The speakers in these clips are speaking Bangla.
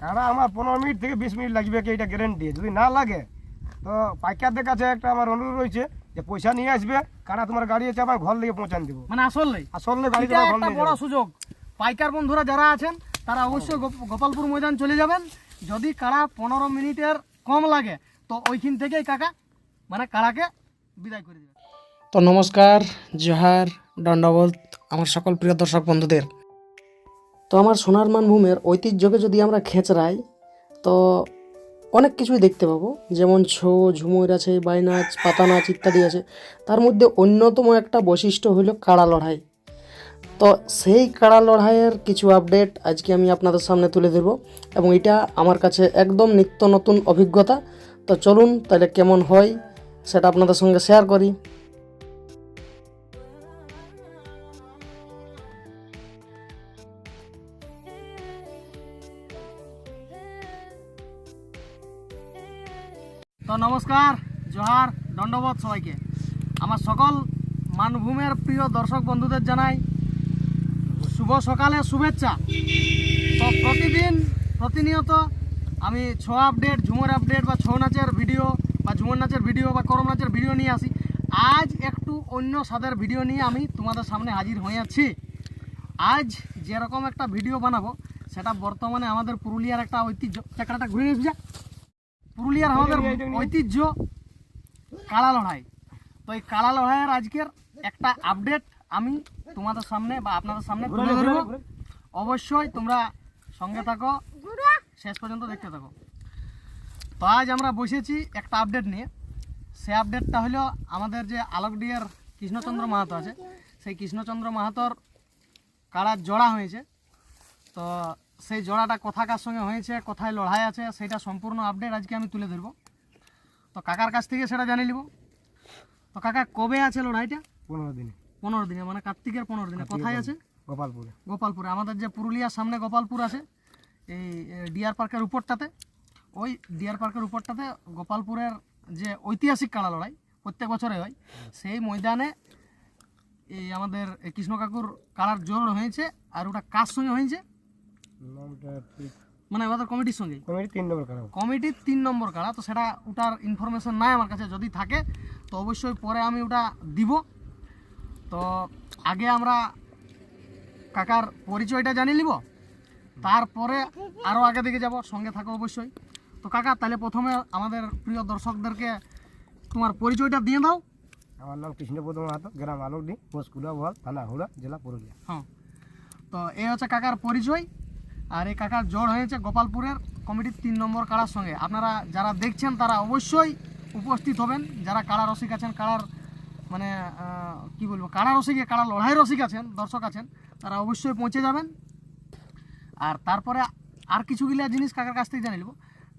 কারণ আমার পনেরো মিনিট থেকে বিশ মিনিট লাগবে কি এটা গ্যারেন্টি যদি না লাগে তো পাইকারদের কাছে একটা আমার অনুরোধ রয়েছে যে পয়সা নিয়ে আসবে কারা তোমার গাড়ি আছে আমার ঘর লিগে পৌঁছান দিব। মানে আসলে আসলে গাড়ি এটা একটা বড় সুযোগ। পাইকার বন্ধুরা যারা আছেন তারা অবশ্যই গোপ- গোপালপুর ময়দান চলে যাবেন। যদি কারা পনেরো মিনিটের কম লাগে তো ওইখান থেকেই কাকা মানে কাড়াকে বিদায় করে দেবে তো নমস্কার জোহার দণ্ডবোধ আমার সকল প্রিয় দর্শক বন্ধুদের। তো আমার সোনার মানভূমের ঐতিহ্যকে যদি আমরা খেঁচড়াই, তো অনেক কিছুই দেখতে পাবো। যেমন ছৌ, ঝুমুর আছে, বাইনাচ পাতা নাচ ইত্যাদি আছে। তার মধ্যে অন্যতম একটা বৈশিষ্ট্য হলো কাড়া লড়াই। তো সেই কাড়া লড়াইয়ের কিছু আপডেট আজকে আমি আপনাদের সামনে তুলে ধরবো এবং এটা আমার কাছে একদম নিত্য নতুন অভিজ্ঞতা। তো চলুন তাহলে কেমন হয় সেটা আপনাদের সঙ্গে শেয়ার করি। তো নমস্কার, জোহার, দণ্ডবোধ সবাইকে। আমার সকল মানভূমের প্রিয় দর্শক বন্ধুদের জানাই শুভ সকালে শুভেচ্ছা। তো প্রতিদিন প্রতিনিয়ত আমি ছৌ আপডেট ঝুমুর আপডেট বা ছৌ নাচের ভিডিও বা ঝুমুর নাচের ভিডিও বা করম নাচের ভিডিও নিয়ে আসি। আজ একটু অন্য স্বাদের ভিডিও নিয়ে আমি তোমাদের সামনে হাজির হয়েছি আজ যেরকম একটা ভিডিও বানাবো, সেটা বর্তমানে আমাদের পুরুলিয়ার একটা ঐতিহ্য চাকরাটা ঘুরে যা। পুরুলিয়ার আমাদের ঐতিহ্য কালা লড়াই। তো এই কালা লড়াইয়ের আজকের একটা আপডেট আমি তোমাদের সামনে বা আপনাদের সামনে তুলে ধরবো। অবশ্যই তোমরা সঙ্গে থাকো শেষ পর্যন্ত দেখতে থাকো। তো আজ আমরা বসেছি একটা আপডেট নিয়ে। সে আপডেটটা হলো আমাদের যে আলোকডিয়ার কৃষ্ণচন্দ্র মাহাতো আছে। সেই কৃষ্ণচন্দ্র মাহাতোর কাড়ার জোড়া হয়েছে। তো সেই জোড়াটা কোথাকার সঙ্গে হয়েছে কোথায় লড়াই আছে সেটা সম্পূর্ণ আপডেট আজকে আমি তুলে ধরবো। তো কাকার কাছ থেকে সেটা জানিয়ে নিব। তো কাকা কবে আছে লড়াইটা? পনেরো দিনে। পনেরো দিনে মানে কার্তিকের পনেরো দিনে। কোথায় আছে? গোপালপুরে। গোপালপুরে। আমাদের যে পুরুলিয়ার সামনে গোপালপুর আছে এই ডিয়ার পার্কের উপরটাতে ওই ডিয়ার পার্কের উপরটাতে গোপালপুরের যে ঐতিহাসিক কাড়া লড়াই প্রত্যেক বছরে হয় সেই ময়দানে এই আমাদের কৃষ্ণ কাকুর কাড়ার জোর হয়েছে আর ওটা কার সঙ্গে হয়েছে? মানে আমাদের কমিটির সঙ্গে? কমিটি তিন নম্বর খারাপ কমিটির তিন নম্বর কাড়া তো সেটা ওটার ইনফরমেশন নাই আমার কাছে যদি থাকে তো অবশ্যই পরে আমি ওটা দিব। তো আগে আমরা কাকার পরিচয়টা জানিয়ে নিব তারপরে আরও আগে দিকে যাব সঙ্গে থাকো অবশ্যই। তো কাকা তাহলে প্রথমে আমাদের প্রিয় দর্শকদেরকে তোমার পরিচয়টা দিয়ে দাও। আমার নাম কৃষ্ণপদ মাহাতো গ্রাম আলোকডি পোস্ট কুলাবহাল থানা হুড়া জেলা পুরুলিয়া। হ্যাঁ। তো এই হচ্ছে কাকার পরিচয়। আর এই কাকার জড় হয়েছে গোপালপুরের কমিটির তিন নম্বর কাড়ার সঙ্গে। আপনারা যারা দেখছেন, তারা অবশ্যই উপস্থিত হবেন। যারা কাড়া রসিক আছেন কাড়ার মানে কি বলব কাড়া রসিকে কাড়া লড়াই রসিক আছেন, দর্শক আছেন, তারা অবশ্যই পৌঁছে যাবেন। আর তারপরে আর কিছুগুলা জিনিস কাকার কাছ থেকে জানিয়ে নেব,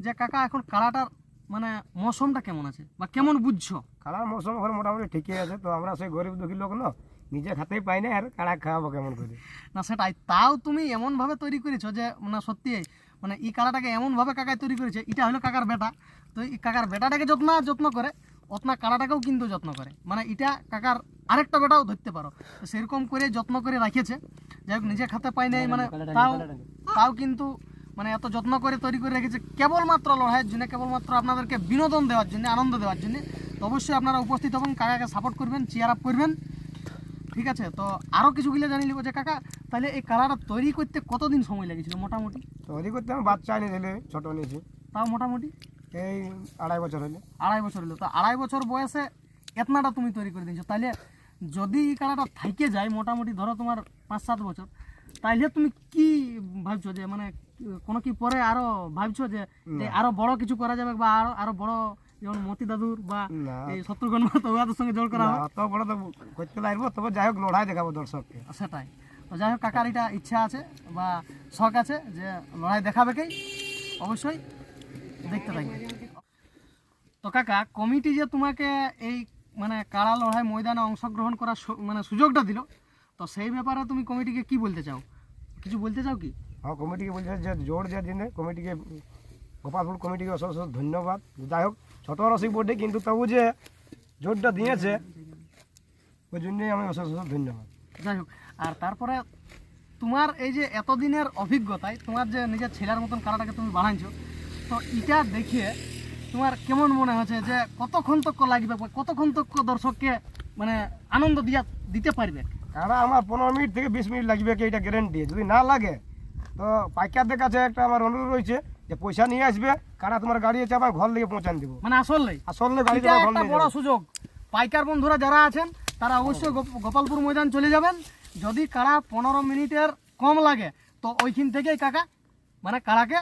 যে কাকা, এখন কাড়াটার মানে মৌসুমটা কেমন আছে? বা কেমন বুঝছ? কালার মৌসুম এখন মোটামুটি ঠিকই আছে, তো আমরা সেই গরিব দুঃখী লোক না নিজে খাতেই পাই না আর কাড়া খাওয়াবো কেমন করে? না সেটাই। তাও তুমি এমনভাবে তৈরি করেছ যে মানে সত্যি মানে এই কাড়াটাকে এমনভাবে কাকায় তৈরি করেছে এটা হলো কাকার বেটা। তো এই কাকার বেটাটাকে যত্ন যত্ন করে অতনা কাড়াটাকেও কিন্তু যত্ন করে। মানে এটা কাকার আরেকটা বেটাও ধরতে পারো। তো সেরকম করে যত্ন করে রাখেছে যাই হোক নিজে খাতে পাই নাই মানে তাও তাও কিন্তু মানে এত যত্ন করে তৈরি করে রেখেছে কেবলমাত্র লড়াইয়ের জন্য কেবলমাত্র আপনাদেরকে বিনোদন দেওয়ার জন্য আনন্দ দেওয়ার জন্য। তো অবশ্যই আপনারা উপস্থিত হবেন কাকাকে সাপোর্ট করবেন চেয়ার আপ করবেন। ঠিক আছে? তো আরও কিছুগুলো জানি লিখো যে কাকা তাহলে এই কালারটা তৈরি করতে কতদিন সময় লেগেছিল মোটামুটি? তৈরি করতে আমি বাচ্চা আনি দিলে ছোট নিয়েছি। তাও মোটামুটি? এই আড়াই বছর হলে আড়াই বছর হলো তো আড়াই বছর বয়সে এতনাটা তুমি তৈরি করে দিয়েছ। তাহলে যদি এই কালারটা থাইকে যায় মোটামুটি ধরো তোমার পাঁচ সাত বছর তাইলে তুমি কি ভাবছ যে মানে কোনো কি পরে আরও ভাবছ যে যে আরও বড় কিছু করা যাবে বা আরও আরও বড় যেমন মতি দাদুর বা এই শত্রুঘ্ন মাহাতো সঙ্গে জোর করা হবে অত বড় তো করতে লাগবো তবে যাই হোক লড়াই দেখাবো দর্শককে। সেটাই। তো যাই হোক কাকার এটা ইচ্ছা আছে বা শখ আছে যে লড়াই দেখাবে কেই অবশ্যই দেখতে থাকবে। তো কাকা কমিটি যে তোমাকে এই মানে কাড়া লড়াই ময়দানে অংশগ্রহণ করার মানে সুযোগটা দিল তো সেই ব্যাপারে তুমি কমিটিকে কি বলতে চাও? কিছু বলতে চাও কি? হ্যাঁ কমিটিকে বলছে যে জোর যে দিনে কমিটিকে গোপালপুর কমিটিকে অশেষ অশেষ ধন্যবাদ। যাই হোক ছোট রসিক বোর্ডে কিন্তু তবু যে জোরটা দিয়েছে ওই জন্যই আমি অশেষ অশেষ ধন্যবাদ। যাই হোক আর তারপরে তোমার এই যে এতদিনের অভিজ্ঞতায় তোমার যে নিজের ছেলের মতন কারাটাকে তুমি বানাইছো তো এটা দেখে তোমার কেমন মনে হচ্ছে যে কতক্ষণ তক লাগবে কতক্ষণ তক দর্শককে মানে আনন্দ দিয়া দিতে পারবে? কারা আমার পনেরো মিনিট থেকে বিশ মিনিট লাগবে কি এটা গ্যারেন্টি যদি না লাগে তো পাইকারদের কাছে একটা আমার অনুরোধ রয়েছে যে পয়সা নিয়ে আসবে কারা তোমার গাড়ি আছে আমার ঘর থেকে পৌঁছান দিব। মানে আসলেই আসলে গাড়ি একটা বড় সুযোগ। পাইকার বন্ধুরা যারা আছেন তারা অবশ্যই গোপ- গোপালপুর ময়দান চলে যাবেন। যদি কারা পনেরো মিনিটের কম লাগে তো ওইখান থেকেই কাকা মানে কাড়াকে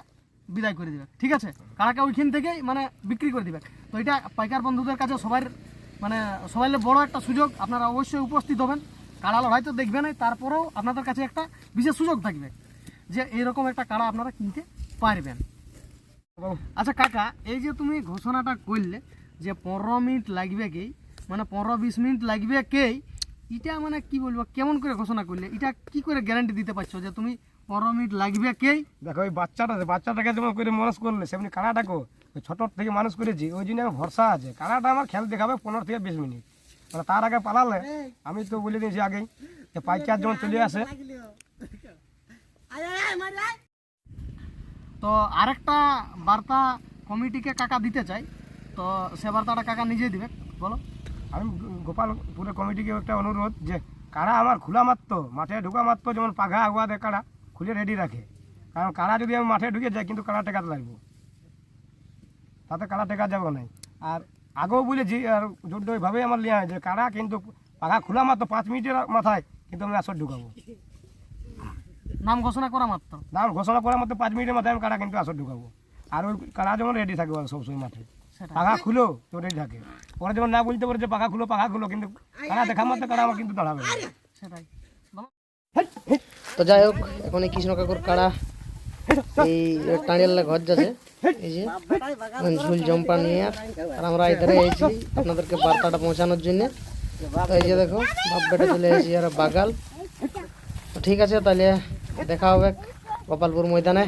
বিদায় করে দিবে ঠিক আছে? কাড়াকে ওইখান থেকেই মানে বিক্রি করে দিবে তো এটা পাইকার বন্ধুদের কাছে সবার মানে সবাই বড় একটা সুযোগ। আপনারা অবশ্যই উপস্থিত হবেন। কাড়া লড়াই তো দেখবেনই তারপরেও আপনাদের কাছে একটা বিশেষ সুযোগ থাকবে যে এইরকম একটা কাড়া আপনারা কিনতে পারবেন। আচ্ছা কাকা এই যে তুমি ঘোষণাটা করলে যে পনেরো মিনিট লাগবে কি মানে পনেরো বিশ মিনিট লাগবে কেই এটা মানে কি বলব কেমন করে ঘোষণা করলে? এটা কি করে গ্যারান্টি দিতে পারছ যে তুমি পনেরো মিনিট লাগবে কেই? দেখো ওই বাচ্চাটা বাচ্চাটাকে যেমন করে মানুষ করলে সেমনি কানাটাকেও ওই ছোট থেকে মানুষ করেছি ওই জন্য আমার ভরসা আছে। কানাটা আমার খেল দেখাবে পনেরো থেকে বিশ মিনিট। মানে তার আগে পালালে আমি তো বলে দিয়েছি আগেই যে পাইকার যখন চলে আসে তো আরেকটা বার্তা কমিটিকে কাকা দিতে চাই। তো সে বার্তাটা কাকা নিজে দিবে, বলো। আমি গোপালপুরের কমিটিকে একটা অনুরোধ যে, কারা আমার খোলা মাত্র, মাঠে ঢুকা মাত্র যেমন পাঘা আগুয়া দেয়, কারা, খুলে রেডি রাখে। কারণ কারা যদি আমি মাঠে ঢুকে যাই কিন্তু কারা টেকাতে লাগবো? তাতে কারা টেকা যাবে না আর আগেও বলেছি, আর জোর ওইভাবেই আমার লিয়া হয় যে কারা কিন্তু পাঘা খোলা মাত্র পাঁচ মিনিটের মাথায় কিন্তু আমি আসর ঢুকাবো। নাম ঘোষণা করা মাত্র? নাম ঘোষণা করার মাত্র পাঁচ মিনিটের মাথায় আমি কারা কিন্তু আসর ঢুকাবো। আর ওই কারা যেমন রেডি থাকবে সবসময় মাঠে। পাখা খুলো তো রেডি থাকে। পরে যেমন না বলতে পারে যে পাখা খুলো পাখা খুলো কিন্তু কারা দেখা মাত্র কারা আমার কিন্তু দাঁড়াবে। সেটাই। তো যাই হোক এখন এই কৃষ্ণ কাকুর কাড়া এই টাঁড়িয়াল্লা ঘর যাচ্ছে। এই যে ঝুল জম্পা নিয়ে। আর আমরা এধারে এসেছি আপনাদেরকে বার্তাটা পৌঁছানোর জন্য। তো এই যে দেখো বাপ বেটা চলে এসেছি আর বাগাল। তো ঠিক আছে তাহলে দেখা হবে গোপালপুর ময়দানে